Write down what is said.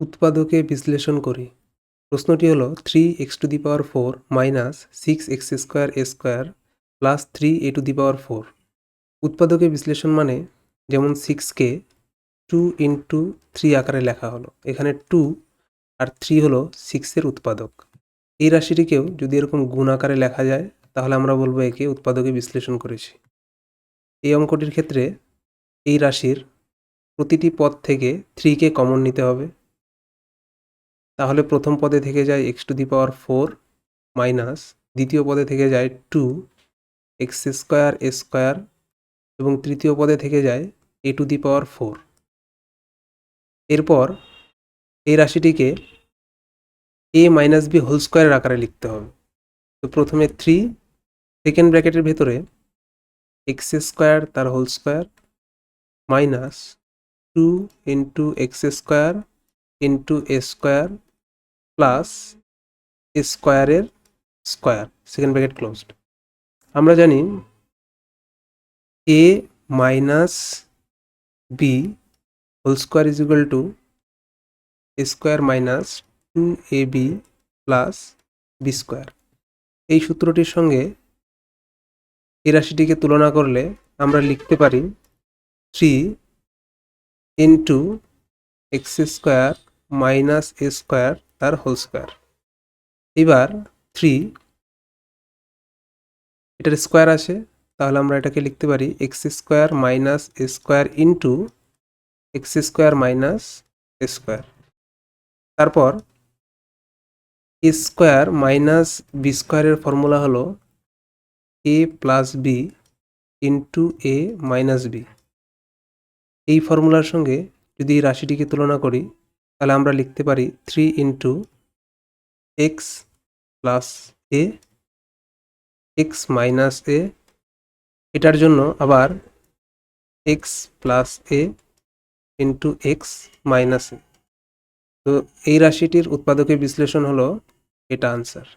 উৎপাদকে বিশ্লেষণ করি। প্রশ্নটি হলো three x to the power four minus six x square a square plus three a to the power four. উৎপাদকে বিশ্লেষণ মানে যেমন সিক্সকে টু ইন্টু থ্রি আকারে লেখা হলো। এখানে টু আর থ্রি হলো সিক্সের উৎপাদক। এই রাশিটিকেও যদি এরকম গুণ আকারে লেখা যায়, তাহলে আমরা বলব একে উৎপাদকে বিশ্লেষণ করেছি। এই অঙ্কটির ক্ষেত্রে এই রাশির প্রতিটি পদ থেকে থ্রিকে কমন নিতে হবে। তাহলে প্রথম পদে থেকে যায় x to the power four minus দ্বিতীয় পদে থেকে যায় two x square a square এবং তৃতীয় পদে থেকে যায় এ টু দি পাওয়ার ফোর এরপর এই রাশিটিকে এ মাইনাস বি হোল স্কোয়ারের আকারে লিখতে হবে। তো প্রথমে থ্রি সেকেন্ড ব্র্যাকেটের ভেতরে এক্স স্কোয়ার তার whole square minus two into x square into a square plus স্কোয়ারের স্কোয়ার সেকেন্ড ব্র্যাকেট ক্লোজড আমরা জানি a minus b whole square is equal to square minus two a b plus b square এই সূত্রটির সঙ্গে এই রাশিটিকে তুলনা করলে আমরা লিখতে পারি three into x square minus a square তার হোল স্কোয়ার এবার থ্রি এটার স্কোয়ার আছে, তাহলে আমরা এটাকে লিখতে পারি x square minus a square into x square minus a square তারপর এ স্কোয়ার মাইনাস বি স্কোয়ারের ফর্মুলা হলো a plus b into a minus b এই ফর্মুলার সঙ্গে যদি এই রাশিটিকে তুলনা করি তাহলে আমরা লিখতে পারি three into x plus a x minus a এটার জন্য আবার x plus a into x minus a তো এই রাশিটির উৎপাদকের বিশ্লেষণ হলো এটা আনসার